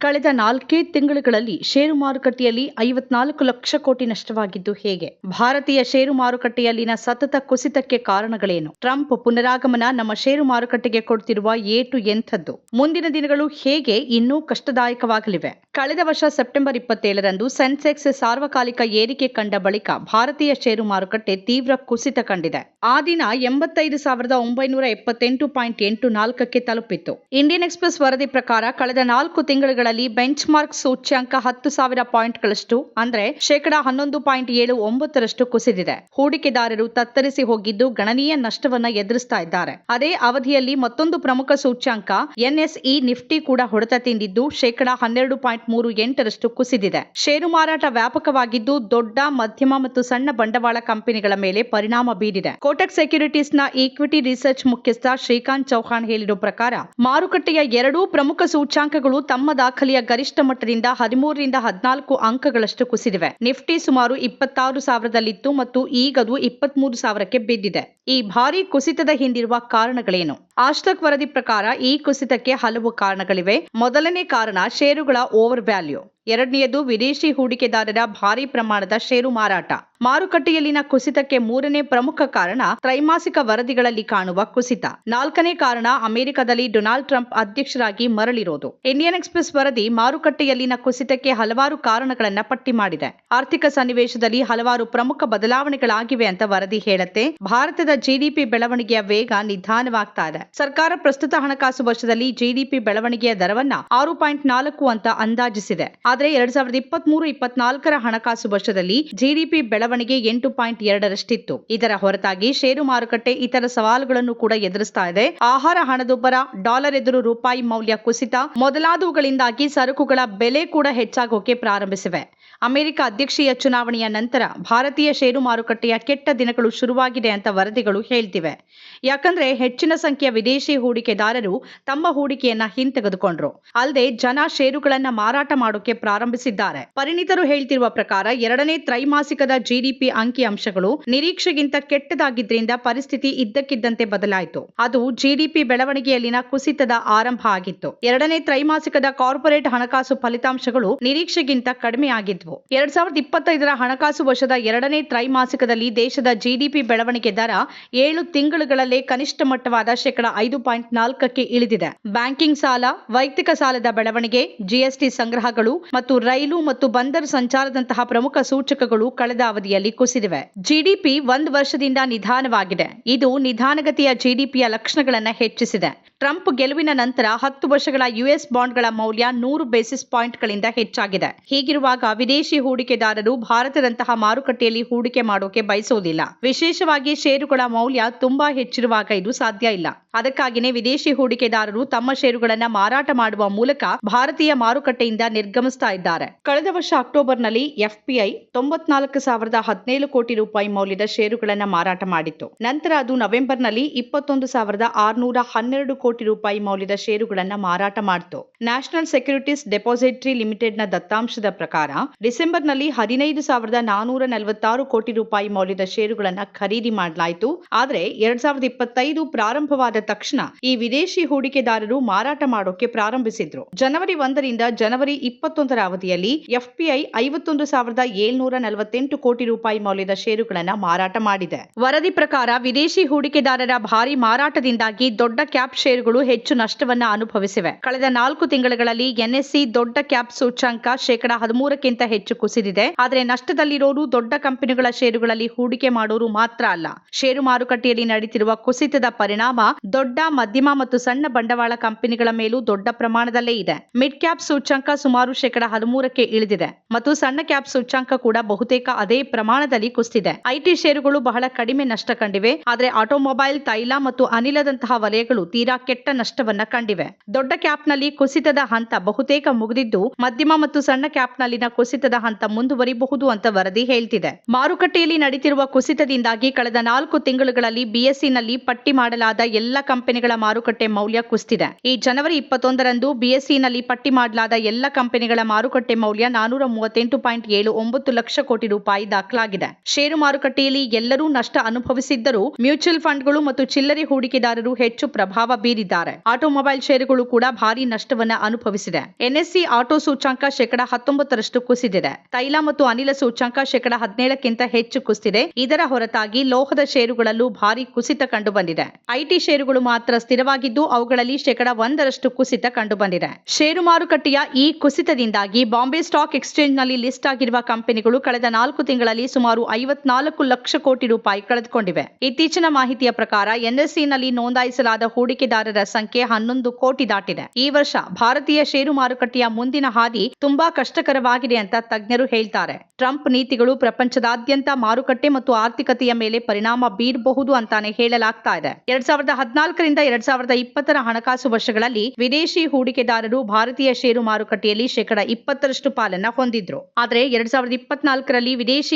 ಕಳೆದ ನಾಲ್ಕೇ ತಿಂಗಳುಗಳಲ್ಲಿ ಷೇರು ಮಾರುಕಟ್ಟೆಯಲ್ಲಿ ಐವತ್ನಾಲ್ಕು ಲಕ್ಷ ಕೋಟಿ ನಷ್ಟವಾಗಿದ್ದು ಹೇಗೆ? ಭಾರತೀಯ ಷೇರು ಮಾರುಕಟ್ಟೆಯಲ್ಲಿನ ಸತತ ಕುಸಿತಕ್ಕೆ ಕಾರಣಗಳೇನು? ಟ್ರಂಪ್ ಪುನರಾಗಮನ ನಮ್ಮ ಷೇರು ಮಾರುಕಟ್ಟೆಗೆ ಕೊಡ್ತಿರುವ ಏಟು ಎಂಥದ್ದು? ಮುಂದಿನ ದಿನಗಳು ಹೇಗೆ ಇನ್ನೂ ಕಷ್ಟದಾಯಕವಾಗಲಿವೆ? ಕಳೆದ ವರ್ಷ ಸೆಪ್ಟೆಂಬರ್ ಇಪ್ಪತ್ತೇಳರಂದು ಸೆನ್ಸೆಕ್ಸ್ ಸಾರ್ವಕಾಲಿಕ ಏರಿಕೆ ಕಂಡ ಬಳಿಕ ಭಾರತೀಯ ಷೇರು ಮಾರುಕಟ್ಟೆ ತೀವ್ರ ಕುಸಿತ ಕಂಡಿದೆ. ಆ ದಿನ ಎಂಬತ್ತೈದು ಸಾವಿರದ ಒಂಬೈನೂರ ಎಪ್ಪತ್ತೆಂಟು ಪಾಯಿಂಟ್ ಎಂಟು ನಾಲ್ಕಕ್ಕೆ ತಲುಪಿತ್ತು. ಇಂಡಿಯನ್ ಎಕ್ಸ್ಪ್ರೆಸ್ ವರದಿ ಪ್ರಕಾರ ಕಳೆದ ನಾಲ್ಕು ತಿಂಗಳುಗಳಲ್ಲಿ ಬೆಂಚ್ ಮಾರ್ಕ್ ಸೂಚ್ಯಾಂಕ ಹತ್ತು ಸಾವಿರ ಪಾಯಿಂಟ್ಗಳಷ್ಟು, ಅಂದ್ರೆ ಶೇಕಡಾ ಹನ್ನೊಂದು ಪಾಯಿಂಟ್ ಏಳು ಒಂಬತ್ತರಷ್ಟು ಕುಸಿದಿದೆ. ಹೂಡಿಕೆದಾರರು ತತ್ತರಿಸಿ ಹೋಗಿದ್ದು ಗಣನೀಯ ನಷ್ಟವನ್ನ ಎದುರಿಸ್ತಾ ಇದ್ದಾರೆ. ಅದೇ ಅವಧಿಯಲ್ಲಿ ಮತ್ತೊಂದು ಪ್ರಮುಖ ಸೂಚ್ಯಾಂಕ ಎನ್ಎಸ್ಇ ನಿಫ್ಟಿ ಕೂಡ ಹೊಡೆತ ತಿಂದಿದ್ದು ಶೇಕಡಾ ಹನ್ನೆರಡು ಪಾಯಿಂಟ್ ಮೂರು ಎಂಟರಷ್ಟು ಕುಸಿದಿದೆ. ಷೇರು ಮಾರಾಟ ವ್ಯಾಪಕವಾಗಿದ್ದು ದೊಡ್ಡ, ಮಧ್ಯಮ ಮತ್ತು ಸಣ್ಣ ಬಂಡವಾಳ ಕಂಪನಿಗಳ ಮೇಲೆ ಪರಿಣಾಮ ಬೀರಿದೆ. ಕೋಟಕ್ ಸೆಕ್ಯೂರಿಟೀಸ್ನ ಈಕ್ವಿಟಿ ರಿಸರ್ಚ್ ಮುಖ್ಯಸ್ಥ ಶ್ರೀಕಾಂತ್ ಚೌಹಾಣ್ ಹೇಳಿರುವ ಪ್ರಕಾರ ಮಾರುಕಟ್ಟೆಯ ಎರಡೂ ಪ್ರಮುಖ ಸೂಚ್ಯಾಂಕಗಳು ತಮ್ಮ ದಾಖಲೆಯ ಗರಿಷ್ಠ ಮಟ್ಟದಿಂದ ಹದಿಮೂರರಿಂದ ಹದಿನಾಲ್ಕು ಅಂಕಗಳಷ್ಟು ಕುಸಿದಿವೆ. ನಿಫ್ಟಿ ಸುಮಾರು ಇಪ್ಪತ್ತಾರು ಸಾವಿರದಲ್ಲಿತ್ತು ಮತ್ತು ಈಗದು ಇಪ್ಪತ್ಮೂರು ಸಾವಿರಕ್ಕೆ ಬಿದ್ದಿದೆ. ಈ ಭಾರಿ ಕುಸಿತದ ಹಿಂದಿರುವ ಕಾರಣಗಳೇನು? ಆಶ್ತಕ್ ವರದಿ ಪ್ರಕಾರ ಈ ಕುಸಿತಕ್ಕೆ ಹಲವು ಕಾರಣಗಳಿವೆ. ಮೊದಲನೇ ಕಾರಣ ಷೇರುಗಳ ಓವರ್ ವ್ಯಾಲ್ಯೂ. ಎರಡನೆಯದು ವಿದೇಶಿ ಹೂಡಿಕೆದಾರರ ಭಾರಿ ಪ್ರಮಾಣದ ಷೇರು ಮಾರಾಟ. ಮಾರುಕಟ್ಟೆಯಲ್ಲಿನ ಕುಸಿತಕ್ಕೆ ಮೂರನೇ ಪ್ರಮುಖ ಕಾರಣ ತ್ರೈಮಾಸಿಕ ವರದಿಗಳಲ್ಲಿ ಕಾಣುವ ಕುಸಿತ. ನಾಲ್ಕನೇ ಕಾರಣ ಅಮೆರಿಕದಲ್ಲಿ ಡೊನಾಲ್ಡ್ ಟ್ರಂಪ್ ಅಧ್ಯಕ್ಷರಾಗಿ ಮರಳಿರೋದು. ಇಂಡಿಯನ್ ಎಕ್ಸ್ಪ್ರೆಸ್ ವರದಿ ಮಾರುಕಟ್ಟೆಯಲ್ಲಿನ ಕುಸಿತಕ್ಕೆ ಹಲವಾರು ಕಾರಣಗಳನ್ನ ಪಟ್ಟಿ ಮಾಡಿದೆ. ಆರ್ಥಿಕ ಸನ್ನಿವೇಶದಲ್ಲಿ ಹಲವಾರು ಪ್ರಮುಖ ಬದಲಾವಣೆಗಳಾಗಿವೆ ಅಂತ ವರದಿ ಹೇಳುತ್ತೆ. ಭಾರತದ ಜಿಡಿಪಿ ಬೆಳವಣಿಗೆಯ ವೇಗ ನಿಧಾನವಾಗ್ತಾ ಇದೆ. ಸರ್ಕಾರ ಪ್ರಸ್ತುತ ಹಣಕಾಸು ವರ್ಷದಲ್ಲಿ ಜಿಡಿಪಿ ಬೆಳವಣಿಗೆಯ ದರವನ್ನ ಆರು ಪಾಯಿಂಟ್ ನಾಲ್ಕು ಅಂತ ಅಂದಾಜಿಸಿದೆ. ಆದರೆ ಎರಡ್ ಸಾವಿರದ ಇಪ್ಪತ್ತ್ ಮೂರು ಇಪ್ಪತ್ನಾಲ್ಕರ ಹಣಕಾಸು ವರ್ಷದಲ್ಲಿ ಜಿಡಿಪಿ ಬೆಳವಣಿಗೆ ಎಂಟು ಪಾಯಿಂಟ್ ಎರಡರಷ್ಟಿತ್ತು. ಇದರ ಹೊರತಾಗಿ ಷೇರು ಮಾರುಕಟ್ಟೆ ಇತರ ಸವಾಲುಗಳನ್ನು ಕೂಡ ಎದುರಿಸ್ತಾ ಇದೆ. ಆಹಾರ ಹಣದುಬ್ಬರ, ಡಾಲರ್ ಎದುರು ರೂಪಾಯಿ ಮೌಲ್ಯ ಕುಸಿತ, ಮೊದಲಾದವುಗಳಿಂದಾಗಿ ಸರಕುಗಳ ಬೆಲೆ ಕೂಡ ಹೆಚ್ಚಾಗೋಕೆ ಪ್ರಾರಂಭಿಸಿವೆ. ಅಮೆರಿಕ ಅಧ್ಯಕ್ಷೀಯ ಚುನಾವಣೆಯ ನಂತರ ಭಾರತೀಯ ಷೇರು ಮಾರುಕಟ್ಟೆಯ ಕೆಟ್ಟ ದಿನಗಳು ಶುರುವಾಗಿದೆ ಅಂತ ವರದಿಗಳು ಹೇಳ್ತಿವೆ. ಯಾಕಂದ್ರೆ ಹೆಚ್ಚಿನ ಸಂಖ್ಯೆಯ ವಿದೇಶಿ ಹೂಡಿಕೆದಾರರು ತಮ್ಮ ಹೂಡಿಕೆಯನ್ನ ಹಿಂತೆಗೆದುಕೊಂಡ್ರು. ಅಲ್ಲದೆ ಜನ ಷೇರುಗಳನ್ನ ಮಾರಾಟ ಮಾಡೋಕೆ ಪ್ರಾರಂಭಿಸಿದ್ದಾರೆ. ಪರಿಣಿತರು ಹೇಳ್ತಿರುವ ಪ್ರಕಾರ ಎರಡನೇ ತ್ರೈಮಾಸಿಕದ ಜಿಡಿಪಿ ಅಂಕಿಅಂಶಗಳು ನಿರೀಕ್ಷೆಗಿಂತ ಕೆಟ್ಟದಾಗಿದ್ದರಿಂದ ಪರಿಸ್ಥಿತಿ ಇದ್ದಕ್ಕಿದ್ದಂತೆ ಬದಲಾಯಿತು. ಅದು ಜಿಡಿಪಿ ಬೆಳವಣಿಗೆಯಲ್ಲಿನ ಕುಸಿತದ ಆರಂಭ ಆಗಿತ್ತು. ಎರಡನೇ ತ್ರೈಮಾಸಿಕದ ಕಾರ್ಪೊರೇಟ್ ಹಣಕಾಸು ಫಲಿತಾಂಶಗಳು ನಿರೀಕ್ಷೆಗಿಂತ ಕಡಿಮೆಯಾಗಿದ್ವು. ಎರಡ್ ಸಾವಿರದ ಇಪ್ಪತ್ತೈದರ ಹಣಕಾಸು ವರ್ಷದ ಎರಡನೇ ತ್ರೈಮಾಸಿಕದಲ್ಲಿ ದೇಶದ ಜಿಡಿಪಿ ಬೆಳವಣಿಗೆ ದರ ಏಳು ತಿಂಗಳುಗಳಲ್ಲೇ ಕನಿಷ್ಠ ಮಟ್ಟವಾದ ಶೇಕಡ ಐದು ಪಾಯಿಂಟ್ ನಾಲ್ಕಕ್ಕೆ ಇಳಿದಿದೆ. ಬ್ಯಾಂಕಿಂಗ್ ಸಾಲ, ವೈಯಕ್ತಿಕ ಸಾಲದ ಬೆಳವಣಿಗೆ ಜಿಎಸ್ಟಿ ಸಂಗ್ರಹಗಳು ಮತ್ತು ರೈಲು ಮತ್ತು ಬಂದರು ಸಂಚಾರದಂತಹ ಪ್ರಮುಖ ಸೂಚಕಗಳು ಕಳೆದ ಅವಧಿಯಲ್ಲಿ ಕುಸಿದಿವೆ. ಜಿಡಿಪಿ ಒಂದು ವರ್ಷದಿಂದ ನಿಧಾನವಾಗಿದೆ. ಇದು ನಿಧಾನಗತಿಯ ಜಿಡಿಪಿಯ ಲಕ್ಷಣಗಳನ್ನು ಹೆಚ್ಚಿಸಿದೆ. ಟ್ರಂಪ್ ಗೆಲುವಿನ ನಂತರ ಹತ್ತು ವರ್ಷಗಳ ಯುಎಸ್ ಬಾಂಡ್ಗಳ ಮೌಲ್ಯ ನೂರು ಬೇಸಿಸ್ ಪಾಯಿಂಟ್ಗಳಿಂದ ಹೆಚ್ಚಾಗಿದೆ. ಹೀಗಿರುವಾಗ ವಿದೇಶಿ ಹೂಡಿಕೆದಾರರು ಭಾರತದಂತಹ ಮಾರುಕಟ್ಟೆಯಲ್ಲಿ ಹೂಡಿಕೆ ಮಾಡೋಕೆ ಬಯಸುವುದಿಲ್ಲ. ವಿಶೇಷವಾಗಿ ಷೇರುಗಳ ಮೌಲ್ಯ ತುಂಬಾ ಹೆಚ್ಚಿರುವಾಗ ಇದು ಸಾಧ್ಯ ಇಲ್ಲ. ಅದಕ್ಕಾಗಿನೇ ವಿದೇಶಿ ಹೂಡಿಕೆದಾರರು ತಮ್ಮ ಷೇರುಗಳನ್ನ ಮಾರಾಟ ಮಾಡುವ ಮೂಲಕ ಭಾರತೀಯ ಮಾರುಕಟ್ಟೆಯಿಂದ ನಿರ್ಗಮಿಸ್ತಾ ಇದ್ದಾರೆ. ಕಳೆದ ವರ್ಷ ಅಕ್ಟೋಬರ್ನಲ್ಲಿ ಎಫ್ಪಿಐ ತೊಂಬತ್ನಾಲ್ಕು ಸಾವಿರದ ಹದಿನೇಳು ಕೋಟಿ ರೂಪಾಯಿ ಮೌಲ್ಯದ ಷೇರುಗಳನ್ನು ಮಾರಾಟ ಮಾಡಿತ್ತು. ನಂತರ ಅದು ನವೆಂಬರ್ನಲ್ಲಿ ಇಪ್ಪತ್ತೊಂದು ಸಾವಿರದ ಆರುನೂರ ಹನ್ನೆರಡು ಕೋಟಿ ರೂಪಾಯಿ ಮೌಲ್ಯದ ಷೇರುಗಳನ್ನು ಮಾರಾಟ ಮಾಡಿತು. ನ್ಯಾಷನಲ್ ಸೆಕ್ಯೂರಿಟೀಸ್ ಡೆಪಾಸಿಟರಿ ಲಿಮಿಟೆಡ್ನ ದತ್ತಾಂಶದ ಪ್ರಕಾರ, ಡಿಸೆಂಬರ್ನಲ್ಲಿ ಹದಿನೈದು ಸಾವಿರದ ನಾನೂರ ನಲವತ್ತಾರು ಕೋಟಿ ರೂಪಾಯಿ ಮೌಲ್ಯದ ಷೇರುಗಳನ್ನು ಖರೀದಿ ಮಾಡಲಾಯಿತು. ಆದರೆ ಎರಡ್ ಸಾವಿರದ ಇಪ್ಪತ್ತೈದು ಪ್ರಾರಂಭವಾದ ತಕ್ಷಣ ಈ ವಿದೇಶಿ ಹೂಡಿಕೆದಾರರು ಮಾರಾಟ ಮಾಡೋಕೆ ಪ್ರಾರಂಭಿಸಿದ್ರು. ಜನವರಿ ಒಂದರಿಂದ ಜನವರಿ ಇಪ್ಪತ್ತೊಂದರ ಅವಧಿಯಲ್ಲಿ ಎಫ್ಪಿಐ ಐವತ್ತೊಂದು ಸಾವಿರದ ಏಳ್ನೂರ ನಲವತ್ತೆಂಟು ಕೋಟಿ ರೂಪಾಯಿ ಮೌಲ್ಯದ ಷೇರುಗಳನ್ನು ಮಾರಾಟ ಮಾಡಿದೆ. ವರದಿ ಪ್ರಕಾರ ವಿದೇಶಿ ಹೂಡಿಕೆದಾರರ ಭಾರಿ ಮಾರಾಟದಿಂದಾಗಿ ದೊಡ್ಡ ಕ್ಯಾಪ್ ಷೇರುಗಳು ಹೆಚ್ಚು ನಷ್ಟವನ್ನ ಅನುಭವಿಸಿವೆ. ಕಳೆದ ನಾಲ್ಕು ತಿಂಗಳುಗಳಲ್ಲಿ ಎನ್ಎಸ್ಸಿ ದೊಡ್ಡ ಕ್ಯಾಪ್ ಸೂಚ್ಯಂಕ ಶೇಕಡ ಹದಿಮೂರಕ್ಕಿಂತ ಹೆಚ್ಚು ಕುಸಿದಿದೆ. ಆದರೆ ನಷ್ಟದಲ್ಲಿರೋರು ದೊಡ್ಡ ಕಂಪನಿಗಳ ಷೇರುಗಳಲ್ಲಿ ಹೂಡಿಕೆ ಮಾಡೋರು ಮಾತ್ರ ಅಲ್ಲ. ಷೇರು ಮಾರುಕಟ್ಟೆಯಲ್ಲಿ ನಡೆಯುತ್ತಿರುವ ಕುಸಿತದ ಪರಿಣಾಮ ದೊಡ್ಡ, ಮಧ್ಯಮ ಮತ್ತು ಸಣ್ಣ ಬಂಡವಾಳ ಕಂಪನಿಗಳ ಮೇಲೂ ದೊಡ್ಡ ಪ್ರಮಾಣದಲ್ಲೇ ಇದೆ. ಮಿಡ್ ಕ್ಯಾಪ್ ಸೂಚ್ಯಂಕ ಸುಮಾರು ಶೇಕಡ ಹದಿಮೂರಕ್ಕೆ ಇಳಿದಿದೆ. ಮತ್ತು ಸಣ್ಣ ಕ್ಯಾಪ್ ಸೂಚ್ಯಂಕ ಕೂಡ ಬಹುತೇಕ ಅದೇ ಪ್ರಮಾಣದಲ್ಲಿ ಕುಸಿದಿದೆ. ಐಟಿ ಷೇರುಗಳು ಬಹಳ ಕಡಿಮೆ ನಷ್ಟ ಕಂಡಿವೆ. ಆದರೆ ಆಟೋಮೊಬೈಲ್, ತೈಲ ಮತ್ತು ಅನಿಲದಂತಹ ವಲಯಗಳು ತೀರಾ ಕೆಟ್ಟ ನಷ್ಟವನ್ನ ಕಂಡಿವೆ. ದೊಡ್ಡ ಕ್ಯಾಪ್ನಲ್ಲಿ ಕುಸಿತದ ಹಂತ ಬಹುತೇಕ ಮುಗಿದಿದ್ದು, ಮಧ್ಯಮ ಮತ್ತು ಸಣ್ಣ ಕ್ಯಾಪ್ನಲ್ಲಿನ ಕುಸಿತದ ಹಂತ ಮುಂದುವರಿಬಹುದು ಅಂತ ವರದಿ ಹೇಳ್ತಿದೆ. ಮಾರುಕಟ್ಟೆಯಲ್ಲಿ ನಡೀತಿರುವ ಕುಸಿತದಿಂದಾಗಿ ಕಳೆದ ನಾಲ್ಕು ತಿಂಗಳುಗಳಲ್ಲಿ ಬಿಎಸ್ಸಿನಲ್ಲಿ ಪಟ್ಟಿ ಮಾಡಲಾದ ಎಲ್ಲ ಕಂಪನಿಗಳ ಮಾರುಕಟ್ಟೆ ಮೌಲ್ಯ ಕುಸಿದಿದೆ. ಈ ಜನವರಿ ಇಪ್ಪತ್ತೊಂದರಂದು ಬಿಎಸ್ಸಿನಲ್ಲಿ ಪಟ್ಟಿ ಮಾಡಲಾದ ಎಲ್ಲ ಕಂಪನಿಗಳ ಮಾರುಕಟ್ಟೆ ಮೌಲ್ಯ ನಾನೂರ ಮೂವತ್ತೆಂಟು ಪಾಯಿಂಟ್ ಏಳು ಒಂಬತ್ತು ಲಕ್ಷ ಕೋಟಿ ರೂಪಾಯಿ ದಾಖಲಾಗಿದೆ ದಾಖಲಾಗಿದೆ. ಷೇರು ಮಾರುಕಟ್ಟೆಯಲ್ಲಿ ಎಲ್ಲರೂ ನಷ್ಟ ಅನುಭವಿಸಿದ್ದರೂ ಮ್ಯೂಚುವಲ್ ಫಂಡ್ಗಳು ಮತ್ತು ಚಿಲ್ಲರೆ ಹೂಡಿಕೆದಾರರು ಹೆಚ್ಚು ಪ್ರಭಾವ ಬೀರಿದ್ದಾರೆ. ಆಟೋಮೊಬೈಲ್ ಷೇರುಗಳು ಕೂಡ ಭಾರಿ ನಷ್ಟವನ್ನ ಅನುಭವಿಸಿದೆ. ಎನ್ಎಸ್ಸಿ ಆಟೋ ಸೂಚಾಂಕ ಶೇಕಡ ಹತ್ತೊಂಬತ್ತರಷ್ಟು ಕುಸಿದಿದೆ. ತೈಲ ಮತ್ತು ಅನಿಲ ಸೂಚಾಂಕ ಶೇಕಡ ಹದಿನೇಳಕ್ಕಿಂತ ಹೆಚ್ಚು ಕುಸಿದಿದೆ. ಇದರ ಹೊರತಾಗಿ ಲೋಹದ ಷೇರುಗಳಲ್ಲೂ ಭಾರಿ ಕುಸಿತ ಕಂಡುಬಂದಿದೆ. ಐಟಿ ಷೇರುಗಳು ಮಾತ್ರ ಸ್ಥಿರವಾಗಿದ್ದು ಅವುಗಳಲ್ಲಿ ಶೇಕಡ ಒಂದರಷ್ಟು ಕುಸಿತ ಕಂಡುಬಂದಿದೆ. ಷೇರು ಮಾರುಕಟ್ಟೆಯ ಈ ಕುಸಿತದಿಂದಾಗಿ ಬಾಂಬೆ ಸ್ಟಾಕ್ ಎಕ್ಸ್ಚೇಂಜ್ನಲ್ಲಿ ಲಿಸ್ಟ್ ಆಗಿರುವ ಕಂಪನಿಗಳು ಕಳೆದ ನಾಲ್ಕು ತಿಂಗಳಲ್ಲಿ ಸುಮಾರು ಐವತ್ನಾಲ್ಕು ಲಕ್ಷ ಕೋಟಿ ರೂಪಾಯಿ ಕಳೆದುಕೊಂಡಿವೆ. ಇತ್ತೀಚಿನ ಮಾಹಿತಿಯ ಪ್ರಕಾರ, ಎನ್ಎಸ್ಸಿನಲ್ಲಿ ನೋಂದಾಯಿಸಲಾದ ಹೂಡಿಕೆದಾರರ ಸಂಖ್ಯೆ ಹನ್ನೊಂದು ಕೋಟಿ ದಾಟಿದೆ. ಈ ವರ್ಷ ಭಾರತೀಯ ಷೇರು ಮಾರುಕಟ್ಟೆಯ ಮುಂದಿನ ಹಾದಿ ತುಂಬಾ ಕಷ್ಟಕರವಾಗಿದೆ ಅಂತ ತಜ್ಞರು ಹೇಳ್ತಾರೆ. ಟ್ರಂಪ್ ನೀತಿಗಳು ಪ್ರಪಂಚದಾದ್ಯಂತ ಮಾರುಕಟ್ಟೆ ಮತ್ತು ಆರ್ಥಿಕತೆಯ ಮೇಲೆ ಪರಿಣಾಮ ಬೀರಬಹುದು ಅಂತಾನೆ ಹೇಳಲಾಗ್ತಾ ಇದೆ. ಎರಡ್ ಸಾವಿರದ ಹದಿನಾಲ್ಕರಿಂದ ಎರಡ್ ಸಾವಿರದ ಇಪ್ಪತ್ತರ ಹಣಕಾಸು ವರ್ಷಗಳಲ್ಲಿ ವಿದೇಶಿ ಹೂಡಿಕೆದಾರರು ಭಾರತೀಯ ಷೇರು ಮಾರುಕಟ್ಟೆಯಲ್ಲಿ ಶೇಕಡ ಇಪ್ಪತ್ತರಷ್ಟು ಪಾಲನ್ನ ಹೊಂದಿದ್ರು. ಆದರೆ ಎರಡ್ ಸಾವಿರದ ಇಪ್ಪತ್ನಾಲ್ಕರಲ್ಲಿ ವಿದೇಶಿ